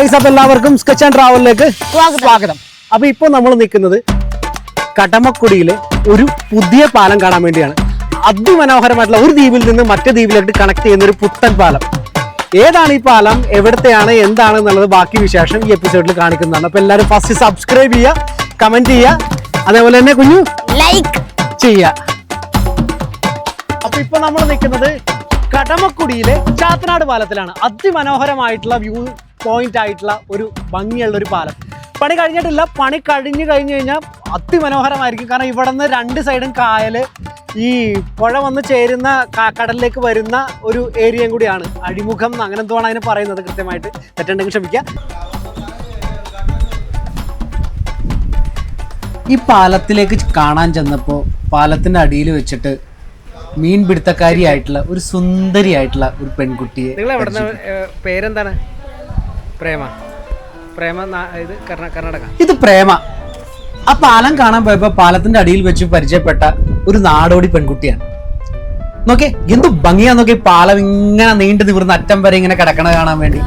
അപ്പൊ എല്ലാവർക്കും sketch and ട്രാവലിലേക്ക് സ്വാഗതം. അപ്പൊ ഇപ്പൊ നമ്മൾ നിൽക്കുന്നത് കടമക്കുടിയിലെ ഒരു പുതിയ പാലം കാണാൻ വേണ്ടിയാണ്. അതിമനോഹരമായിട്ടുള്ള ഒരു ദ്വീപിൽ നിന്ന് മറ്റേ ദ്വീപിലേക്ക് കണക്ട് ചെയ്യുന്ന ഒരു പുത്തൻ പാലം. ഏതാണ് ഈ പാലം? എവിടത്തെയാണ്? എന്താണ് എന്നുള്ളത് ബാക്കി വിശേഷം ഈ എപ്പിസോഡിൽ കാണിക്കുന്നതാണ്. അപ്പൊ എല്ലാവരും ഫസ്റ്റ് സബ്സ്ക്രൈബ് ചെയ്യുക കമന്റ് ചെയ്യുക അതേപോലെ തന്നെ കുഞ്ഞു ലൈക്ക് ചെയ്യുക. അപ്പൊ ഇപ്പൊ നമ്മൾ നിൽക്കുന്നത് കടമക്കുടിയിലെ ചാത്തനാട് പാലത്തിലാണ്. അതിമനോഹരമായിട്ടുള്ള വ്യൂ പോയിന്റ് ആയിട്ടുള്ള ഒരു ഭംഗിയുള്ള ഒരു പാലം. പണി കഴിഞ്ഞിട്ടില്ല. പണി കഴിഞ്ഞു കഴിഞ്ഞു കഴിഞ്ഞാൽ അതിമനോഹരമായിരിക്കും. കാരണം ഇവിടെ നിന്ന് രണ്ട് സൈഡും കായൽ ഈ പുഴ വന്ന് ചേരുന്ന കടലിലേക്ക് വരുന്ന ഒരു ഏരിയയും കൂടിയാണ്. അഴിമുഖം എന്ന് അങ്ങനെ എന്തുവാണ് അതിന് പറയുന്നത് കൃത്യമായിട്ട് തെറ്റുണ്ടെങ്കിൽ ക്ഷമിക്കുക ഈ പാലത്തിലേക്ക് കാണാൻ ചെന്നപ്പോൾ പാലത്തിന്റെ അടിയിൽ വെച്ചിട്ട് മീൻ പിടുത്തക്കാരിയായിട്ടുള്ള ഒരു സുന്ദരിയായിട്ടുള്ള ഒരു പെൺകുട്ടിയെ നിങ്ങൾ എവിടെ പേരെന്താണ്? പ്രേമ. പ്രേമ ഇത് കർണ- കർണാടക. ഇത് പ്രേമ. ആ പാലം കാണാൻ പോയപ്പോ പാലത്തിന്റെ അടിയിൽ വെച്ച് പരിചയപ്പെട്ട ഒരു നാടോടി പെൺകുട്ടിയാണ്. നോക്കേ എന്ത് ഭംഗിയാ നോക്കി പാലം ഇങ്ങനെ നീണ്ടു നിവർന്ന് അറ്റം വരെ ഇങ്ങനെ കിടക്കണത് കാണാൻ വേണ്ടി.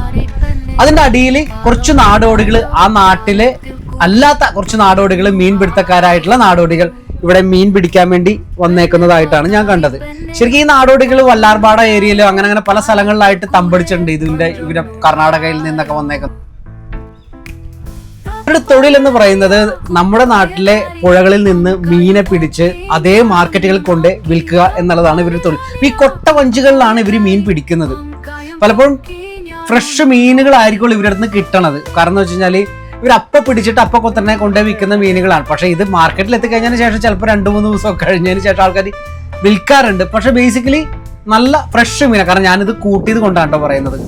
അതിന്റെ അടിയിൽ കുറച്ച് നാടോടികൾ ആ നാട്ടിലെ അല്ലാത്ത കുറച്ച് നാടോടികൾ മീൻപിടുത്തക്കാരായിട്ടുള്ള നാടോടികൾ ഇവിടെ മീൻ പിടിക്കാൻ വേണ്ടി വന്നേക്കുന്നതായിട്ടാണ് ഞാൻ കണ്ടത്. ശരിക്കും ഈ നാടോടികൾ വല്ലാർപാട ഏരിയയിലോ അങ്ങനെ അങ്ങനെ പല സ്ഥലങ്ങളിലായിട്ട് തമ്പടിച്ചിട്ടുണ്ട് ഇതിന്റെ ഇവരെ കർണാടകയിൽ നിന്നൊക്കെ വന്നേക്കുന്നത്. തൊഴിൽ എന്ന് പറയുന്നത് നമ്മുടെ നാട്ടിലെ പുഴകളിൽ നിന്ന് മീനെ പിടിച്ച് അതേ മാർക്കറ്റുകളിൽ കൊണ്ട് വിൽക്കുക എന്നുള്ളതാണ് ഇവരുടെ തൊഴിൽ. ഈ കൊട്ട വഞ്ചികളിലാണ് ഇവർ മീൻ പിടിക്കുന്നത്. പലപ്പോഴും ഫ്രഷ് മീനുകളായിരിക്കും ഇവരുടെ അടുത്ത് കിട്ടണത്. കാരണം എന്ന് വെച്ച് കഴിഞ്ഞാൽ ഇവർ അപ്പ പിടിച്ചിട്ട് അപ്പൊ തന്നെ കൊണ്ടുപോയി വിൽക്കുന്ന മീനുകളാണ്. പക്ഷെ ഇത് മാർക്കറ്റിൽ എത്തിക്കഴിഞ്ഞതിന് ശേഷം ചിലപ്പോൾ രണ്ട് മൂന്ന് ദിവസം കഴിഞ്ഞതിന് ശേഷം ആൾക്കാർ വിൽക്കാറുണ്ട്. പക്ഷെ ബേസിക്കലി നല്ല ഫ്രഷ് മീന. കാരണം ഞാനിത് കൂട്ടിയത് കൊണ്ടാണ് കേട്ടോ പറയുന്നത്.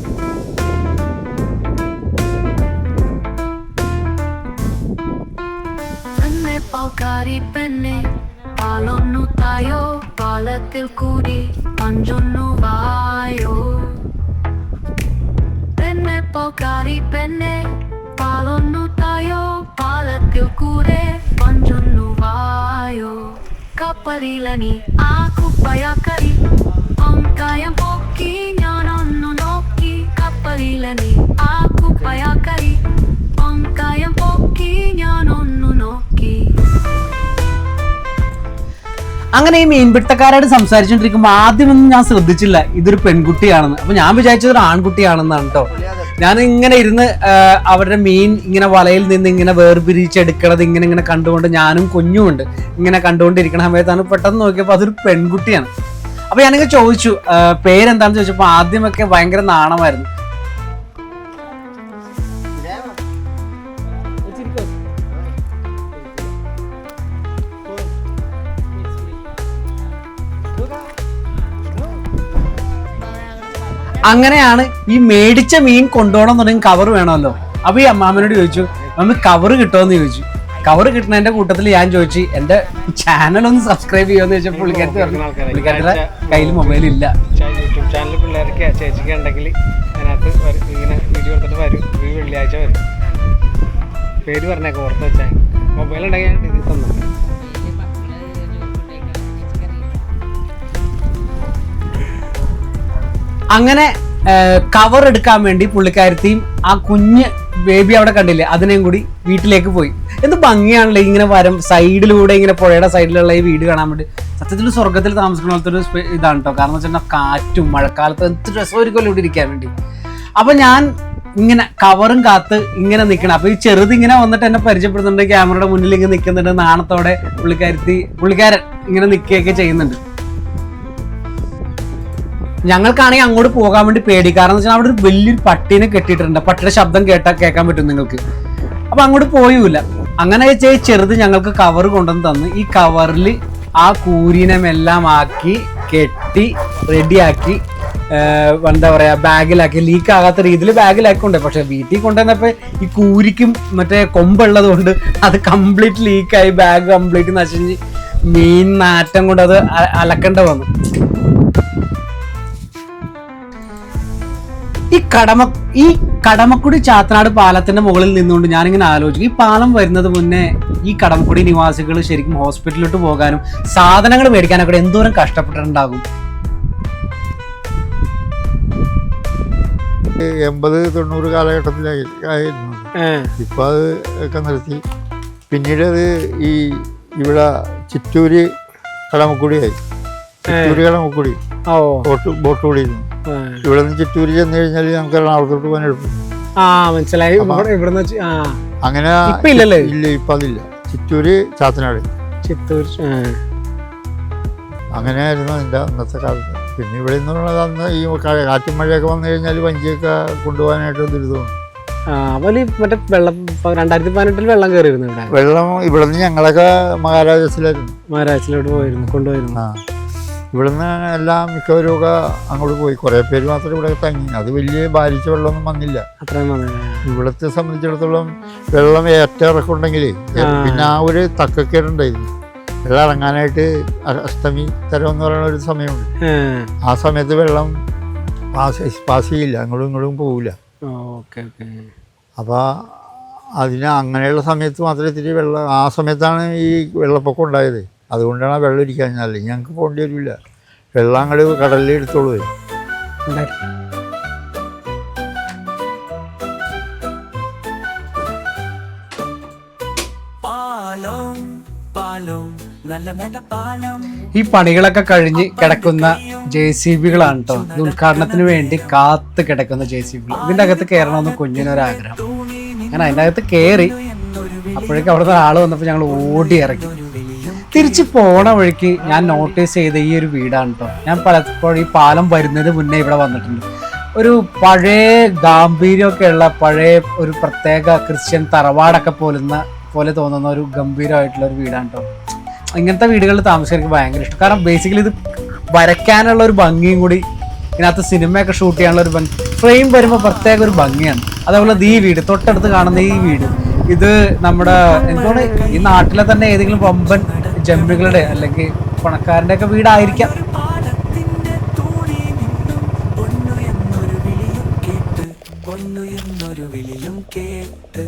പെണ്ണെ പാൽക്കാരി പെണ്ണെ. പാലൊന്നു തായോ? പാലത്തിൽ പാലത്തിൽ കൂടെ പഞ്ചൊന്നു വായോ കപ്പലിലനി ആ കുപ്പയാക്കരി ഒങ്കായം പൊക്കി ഞാനൊന്നു നോക്കി കപ്പലിലനി ആ കുപ്പയാക്കരി ഒങ്കായം പൊക്കി ഞാനൊന്നു നോക്കി അങ്ങനെ ഈ മീൻപിടുത്തക്കാരോട് സംസാരിച്ചുകൊണ്ടിരിക്കുമ്പോൾ ആദ്യമൊന്നും ഞാൻ ശ്രദ്ധിച്ചില്ല ഇതൊരു പെൺകുട്ടിയാണെന്ന്. അപ്പൊ ഞാൻ വിചാരിച്ചത് ഒരു ആൺകുട്ടിയാണെന്നാണ് കേട്ടോ ഞാൻ ഇങ്ങനെ ഇരുന്ന് അവരുടെ മീൻ ഇങ്ങനെ വലയിൽ നിന്ന് ഇങ്ങനെ വേർപിരിച്ചെടുക്കണത് ഇങ്ങനെ ഇങ്ങനെ കണ്ടുകൊണ്ട് ഞാനും കുഞ്ഞുമുണ്ട്. ഇങ്ങനെ കണ്ടുകൊണ്ടിരിക്കുന്ന സമയത്താണ് പെട്ടെന്ന് നോക്കിയപ്പോൾ അതൊരു പെൺകുട്ടിയാണ്. അപ്പൊ ഞാനിങ്ങനെ ചോദിച്ചു പേരെന്താണെന്ന് ചോദിച്ചപ്പോൾ ആദ്യമൊക്കെ ഭയങ്കര നാണമായിരുന്നു. അങ്ങനെയാണ് ഈ മേടിച്ച മീൻ കൊണ്ടുപോകണം എന്നുണ്ടെങ്കിൽ കവർ വേണമല്ലോ. അപ്പൊ ഈ അമ്മാമനോട് ചോദിച്ചു അമ്മ കവർ കിട്ടുമെന്ന് ചോദിച്ചു. കവർ കിട്ടുന്നതിന്റെ കൂട്ടത്തിൽ ഞാൻ ചോദിച്ചു എന്റെ ചാനൽ ഒന്ന് സബ്സ്ക്രൈബ് ചെയ്യുമെന്ന് ചോദിച്ചപ്പോൾ പുള്ളിക്കാരത്തി പറഞ്ഞു പുള്ളിക്കാരത്തിന്റെ കയ്യിൽ മൊബൈൽ ഇല്ല. യൂട്യൂബ് ചാനൽ പിള്ളേർക്ക് ചേച്ചിക്ക് ഉണ്ടെങ്കിൽ അതിനകത്ത്. ഇങ്ങനെ വീഡിയോ എടുത്തിട്ട് വരും. ഈ വെള്ളിയാഴ്ച വരും. പേര് പറഞ്ഞേക്ക് ഓർത്ത് വെച്ചാൽ മൊബൈൽ ഉണ്ടെങ്കിൽ ഞാൻ തന്നു. അങ്ങനെ കവർ എടുക്കാൻ വേണ്ടി പുള്ളിക്കാരത്തെയും ആ കുഞ്ഞ് ബേബി അവിടെ കണ്ടില്ലേ? അതിനെയും കൂടി വീട്ടിലേക്ക് പോയി. എന്ത് ഭംഗിയാണല്ലോ ഇങ്ങനെ വരം സൈഡിലൂടെ ഇങ്ങനെ പുഴയുടെ സൈഡിലുള്ള ഈ വീട് കാണാൻ വേണ്ടി. സത്യത്തിൽ സ്വർഗത്തിൽ താമസിക്കുന്ന പോലത്തെ ഒരു ഇതാണ് കേട്ടോ കാരണം വെച്ചാൽ കാറ്റും മഴക്കാലത്ത് എന്ത് രസമായിരിക്കുമല്ലോ ഇവിടെ ഇരിക്കാൻ വേണ്ടി. അപ്പൊ ഞാൻ ഇങ്ങനെ കവറും കാത്ത് ഇങ്ങനെ നിൽക്കണം അപ്പൊ ഈ ചെറുത് ഇങ്ങനെ വന്നിട്ട് എന്നെ പരിചയപ്പെടുന്നുണ്ട് ക്യാമറയുടെ മുന്നിൽ ഇങ്ങനെ നിൽക്കുന്നുണ്ട് നാണത്തോടെ പുള്ളിക്കാരത്തി പുള്ളിക്കാരൻ ഇങ്ങനെ നിൽക്കുകയൊക്കെ ചെയ്യുന്നുണ്ട്. ഞങ്ങൾക്കാണെങ്കിൽ അങ്ങോട്ട് പോകാൻ വേണ്ടി പേടി കാരണം വെച്ചാൽ അവിടെ ഒരു വലിയൊരു പട്ടീനെ കെട്ടിയിട്ടുണ്ട്. പട്ടിയുടെ ശബ്ദം കേട്ടാൽ കേൾക്കാൻ പറ്റും നിങ്ങൾക്ക്. അപ്പൊ അങ്ങോട്ട് പോയൂല. അങ്ങനെ ചെറുത് ഞങ്ങൾക്ക് കവർ കൊണ്ടുവന്ന് തന്ന്. ഈ കവറിൽ ആ കൂരിനെല്ലാം ആക്കി കെട്ടി റെഡിയാക്കി എന്താ പറയാ ബാഗിലാക്കി ലീക്ക് ആകാത്ത രീതിയിൽ ബാഗിലാക്കി കൊണ്ടുപോയി പക്ഷെ വീട്ടിൽ കൊണ്ടുവന്നപ്പോ ഈ കൂരിക്കും മറ്റേ കൊമ്പുള്ളത് കൊണ്ട് അത് കംപ്ലീറ്റ് ലീക്കായി ബാഗ് കംപ്ലീറ്റ് നശിഞ്ഞ് മീൻ നാറ്റം കൊണ്ട് അത് അലക്കേണ്ട വന്നു. കടമ ഈ കടമക്കുടി ചാത്തനാട് പാലത്തിന്റെ മുകളിൽ നിന്നുകൊണ്ട് ഞാനിങ്ങനെ ആലോചിക്കും. ഈ പാലം വരുന്നത് മുന്നേ ഈ കടമക്കുടി നിവാസികൾ ശരിക്കും ഹോസ്പിറ്റലിലോട്ട് പോകാനും സാധനങ്ങൾ മേടിക്കാനൊക്കെ എന്തോരം കഷ്ടപ്പെട്ടിട്ടുണ്ടാകും? എൺപത് തൊണ്ണൂറ് കാലഘട്ടത്തിലായി ആയിരുന്നു. ഏ, ഇപ്പം അത് ഒക്കെ നിർത്തി. പിന്നീട് അത് ഈ ഇവിടെ ചിറ്റൂര് കടമക്കുടിയായി ചിറ്റൂര് കടമക്കുടി. ബോട്ട് ബോട്ട് ഓടിയിരുന്നു ഏ. ഇവിടെ നിന്ന് ചിറ്റൂര് ചെന്ന് കഴിഞ്ഞാൽ നമുക്ക് എറണാകുളത്തോട്ട് പോകാൻ എളുപ്പം. ആ മനസ്സിലായി. ഇവിടെ ഇവിടുന്ന് ആ. അങ്ങനെ ഇല്ലല്ലേ? ഇല്ല ഇപ്പൊ അതില്ല. ചിറ്റൂര് ചാത്തനാട്. ഏ. അങ്ങനെയായിരുന്നു അതിന്റെ അന്നത്തെ കാലത്ത്. പിന്നെ ഇവിടെ നിന്നുള്ളത് അന്ന് ഈ കാറ്റും മഴയൊക്കെ വന്നു കഴിഞ്ഞാൽ വഞ്ചിയൊക്കെ കൊണ്ടുപോകാനായിട്ട് ദുരിതമാണ് മറ്റേ വെള്ളം രണ്ടായിരത്തി പതിനെട്ടിൽ വെള്ളം കയറിയിരുന്നു വെള്ളം ഇവിടെ നിന്ന് ഞങ്ങളൊക്കെ മഹാരാജാസിലായിരുന്നു. മഹാരാജസിലോട്ട് പോയിരുന്നു കൊണ്ടുപോയിരുന്നു. ആ. ഇവിടുന്ന് എല്ലാം മിക്കവരുമൊക്കെ അങ്ങോട്ട് പോയി. കുറേ പേര് മാത്രം ഇവിടെ തങ്ങി. അത് വലിയ ബാധിച്ച വെള്ളമൊന്നും വന്നില്ല. ഇവിടത്തെ സംബന്ധിച്ചിടത്തോളം വെള്ളം ഏറ്റയിറക്കുണ്ടെങ്കിൽ പിന്നെ ആ ഒരു തക്കക്കേടുണ്ടായിരുന്നു. വെള്ളം ഇറങ്ങാനായിട്ട് അഷ്ടമി തരം എന്ന് പറയുന്ന ഒരു സമയമുണ്ട്. ആ സമയത്ത് വെള്ളം പാസ് പാസ് ചെയ്യില്ല. അങ്ങോട്ടും ഇങ്ങോട്ടും പോവില്ല. അപ്പോൾ അതിന് അങ്ങനെയുള്ള സമയത്ത് മാത്രമേ ഇത്തിരി വെള്ളം ആ സമയത്താണ് ഈ വെള്ളപ്പൊക്കം ഉണ്ടായത്. അതുകൊണ്ടാണ് വെള്ളം ഇരിക്കാൻ നല്ല ഞങ്ങൾക്ക് പോകേണ്ടി വരില്ല. വെള്ളം അങ്ങോട്ട് കടലിൽ എടുത്തോളൂ. ഈ പണികളൊക്കെ കഴിഞ്ഞ് കിടക്കുന്ന ജെ സി ബികളാണ് കേട്ടോ ഇത് ഉദ്ഘാടനത്തിന് വേണ്ടി കാത്ത് കിടക്കുന്ന ജെ സി ബികൾ. ഇതിന്റെ അകത്ത് കയറണമെന്ന് കുഞ്ഞിനൊരാഗ്രഹം. അങ്ങനെ അതിന്റെ അകത്ത് കയറി അപ്പോഴേക്കും അവിടുത്തെ ആൾ വന്നപ്പോൾ ഞങ്ങൾ ഓടി ഇറങ്ങി. തിരിച്ച് പോണ വഴിക്ക് ഞാൻ നോട്ടീസ് ചെയ്ത ഈ ഒരു വീടാണ് കേട്ടോ ഞാൻ പലപ്പോഴും ഈ പാലം വരുന്നതിന് മുന്നേ ഇവിടെ വന്നിട്ടുണ്ട്. ഒരു പഴയ ഗാംഭീര്യമൊക്കെ ഉള്ള പഴയ ഒരു പ്രത്യേക ക്രിസ്ത്യൻ തറവാടൊക്കെ പോലുന്ന പോലെ തോന്നുന്ന ഒരു ഗംഭീരമായിട്ടുള്ള ഒരു വീടാണ് കേട്ടോ ഇങ്ങനത്തെ വീടുകളിൽ താമസിക്കാൻ എനിക്ക് ഭയങ്കര ഇഷ്ടം. കാരണം ബേസിക്കലി ഇത് വരയ്ക്കാനുള്ള ഒരു ഭംഗിയും കൂടി ഇതിനകത്ത് സിനിമയൊക്കെ ഷൂട്ട് ചെയ്യാനുള്ള ഒരു ഭംഗി ഫ്രെയിം വരുമ്പോൾ പ്രത്യേക ഒരു ഭംഗിയാണ്. അതേപോലെ ഈ വീട് തൊട്ടടുത്ത് കാണുന്ന ഈ വീട് ഇത് നമ്മുടെ എന്തുകൊണ്ട് ഈ നാട്ടിലെ തന്നെ ഏതെങ്കിലും വമ്പൻ ജമ്മികളുടെ അല്ലെങ്കിൽ പണക്കാരന്റെ ഒക്കെ വീടായിരിക്കാം എന്നൊരു വിളിയും കേട്ട്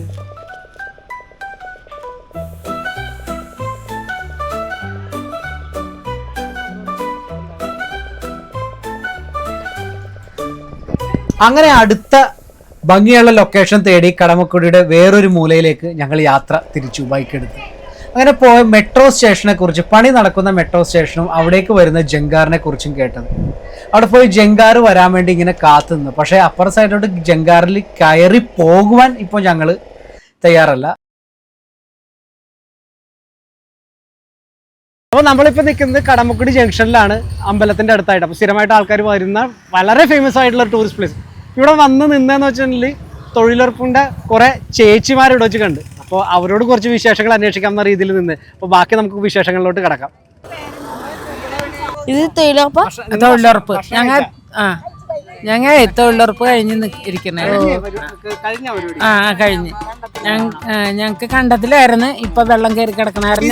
അങ്ങനെ അടുത്ത ഭംഗിയുള്ള ലൊക്കേഷൻ തേടി കടമക്കുടിയുടെ വേറൊരു മൂലയിലേക്ക് ഞങ്ങൾ യാത്ര തിരിച്ചു ബൈക്ക് എടുത്ത് അങ്ങനെ പോയ മെട്രോ സ്റ്റേഷനെ കുറിച്ച് പണി നടക്കുന്ന മെട്രോ സ്റ്റേഷനും അവിടേക്ക് വരുന്ന ജങ്കാറിനെ കുറിച്ചും കേട്ടത്. അവിടെ പോയി ജങ്കാർ വരാൻ വേണ്ടി ഇങ്ങനെ കാത്തു നിന്നു. പക്ഷേ അപ്പുറ സൈഡിലോട്ട് ജങ്കാറിൽ കയറി പോകുവാൻ ഇപ്പോൾ ഞങ്ങൾ തയ്യാറല്ല. അപ്പോൾ നമ്മളിപ്പോൾ നിൽക്കുന്നത് കടമക്കുടി ജംഗ്ഷനിലാണ് അമ്പലത്തിന്റെ അടുത്തായിട്ട്. അപ്പോൾ സ്ഥിരമായിട്ട് ആൾക്കാർ വരുന്ന വളരെ ഫേമസ് ആയിട്ടുള്ള ടൂറിസ്റ്റ് പ്ലേസ് ഇവിടെ വന്ന് നിന്നെന്ന് വെച്ചിട്ടുണ്ടെങ്കിൽ തൊഴിലുറപ്പിന്റെ കുറേ ചേച്ചിമാരിവിടെ വെച്ച് കണ്ട്. അപ്പോൾ അവരോട് കുറച്ച് വിശേഷങ്ങൾ അന്വേഷിക്കാം എന്ന രീതിയിൽ നിന്ന്. അപ്പോൾ ബാക്കി നമുക്ക് വിശേഷങ്ങളിലോട്ട് കിടക്കാം. ഇത് തൊഴിലുറപ്പ്? തൊഴിലുറപ്പ്. ഞങ്ങ ആ. ഞങ്ങൾ തൊഴിലുറപ്പ് കഴിഞ്ഞ് ഇരിക്കണേ. ആ ആ, കഴിഞ്ഞ്. ഞങ്ങക്ക് കണ്ടത്തിലായിരുന്നു. ഇപ്പൊ വെള്ളം കയറി കിടക്കണായിരുന്നു.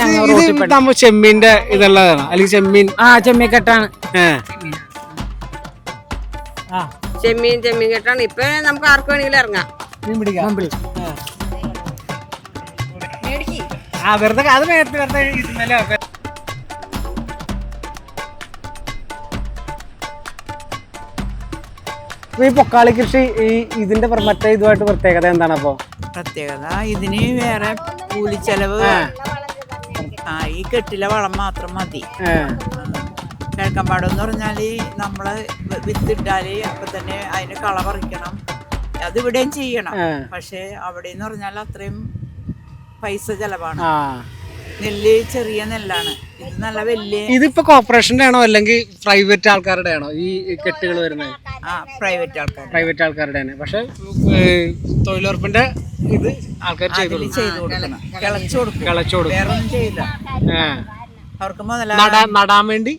ഞങ്ങൾ ചെമ്മീന്റെ ഇതുള്ളതാണ്. അല്ലെങ്കിൽ ചെമ്മീൻ. ആ ചെമ്മീൻ കെട്ടാണ് ചെമ്മീൻ ചെമ്മീൻ കെട്ടാണ് ഇപ്പൊ നമുക്ക് ആർക്ക് വേണമെങ്കിലും ഇറങ്ങാം. ആ വെറുതെ അത് നേരത്തെ വെറുതെ ഇന്നലെ ഈ പൊക്കാളി കൃഷി ഈ ഇതിന്റെ മറ്റേ ഇതുമായിട്ട് പ്രത്യേകത എന്താണ് അപ്പോ? പ്രത്യേകത ഇതിന് വേറെ കൂലിച്ചെലവ് ആ ഈ കെട്ടിലെ വളം മാത്രം മതി. കിഴക്കമ്പാടം എന്ന് പറഞ്ഞാൽ നമ്മൾ വിത്തിട്ടാൽ അപ്പൊ തന്നെ അതിന് കള പറിക്കണം. അത് ഇവിടെയും ചെയ്യണം. പക്ഷെ അവിടെ എന്ന് പറഞ്ഞാൽ അത്രയും പൈസ ചെലവാണ്. നെല്ല് ചെറിയ നെല്ലാണ്. ഇത് നല്ല വലിയ ഇതിപ്പോ കോർപ്പറേഷന്റെ ആണോ അല്ലെങ്കിൽ പ്രൈവറ്റ് ആൾക്കാരുടെ ആണോ ഈ കെട്ടുകൾ വരുന്നത്? ആ പ്രൈവറ്റ് ആൾക്കാർ പ്രൈവറ്റ് ആൾക്കാരുടെ ആണ് പക്ഷെ തൊഴിലുറപ്പിന്റെ ഇത് ആൾക്കാർ ചെയ്തു കൊടുക്കണം. കിളച്ചു കൊടുക്കും. കിളച്ചു കൊടുക്കും. വേറെ ഒന്നും ചെയ്യില്ല. ആ. അവർക്ക് മുതലാ നടാൻ വേണ്ടി?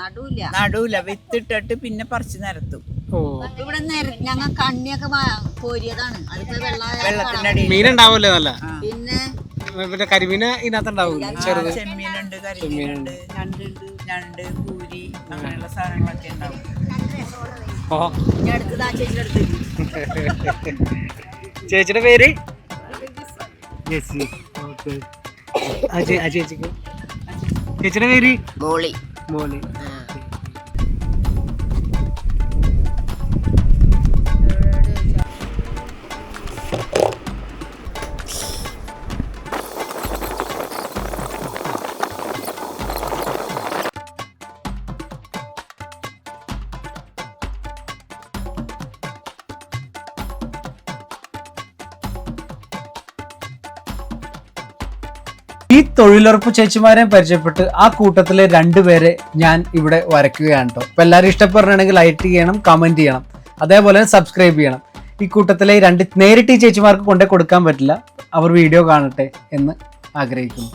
നടൂല നടൂല വിത്തിട്ടിട്ട് പിന്നെ പറിച്ചു നിരത്തും. ഓ. ഇവിടെ ഞങ്ങൾ കണ്ണിയൊക്കെ കോരിയതാണ്. അതിപ്പോ നല്ല? പിന്നെ പിന്നെ കരിമീന് ഇതിനകത്ത് ഉണ്ടാവില്ല ചെറുത്. ചെമ്മീനുണ്ട് കരിമീനുണ്ട്. ഞണ്ടുണ്ട് ഞണ്ട് കൂരി അങ്ങനെയുള്ള സാധനങ്ങളൊക്കെ ഉണ്ടാവും. ഓ. ചേച്ചിയുടെ അടുത്ത് ചേച്ചിയുടെ പേര്? ജെസ്സി ഓക്കെ. ആ ചേ- ചേച്ചിക്ക്. ചേച്ചിയുടെ പേര്? മോളി. മോളി. ഈ തൊഴിലുറപ്പ് ചേച്ചിമാരെ പരിചയപ്പെട്ട് ആ കൂട്ടത്തിലെ രണ്ടുപേരെ ഞാൻ ഇവിടെ വരയ്ക്കുകയാണ് കേട്ടോ അപ്പൊ എല്ലാവരും ഇഷ്ടപ്പെടണമെങ്കിൽ ലൈക്ക് ചെയ്യണം കമന്റ് ചെയ്യണം അതേപോലെ സബ്സ്ക്രൈബ് ചെയ്യണം. ഈ കൂട്ടത്തിലെ രണ്ട് നേരിട്ട് ഈ ചേച്ചിമാർക്ക് കൊണ്ടേ കൊടുക്കാൻ പറ്റില്ല. അവർ വീഡിയോ കാണട്ടെ എന്ന് ആഗ്രഹിക്കുന്നു.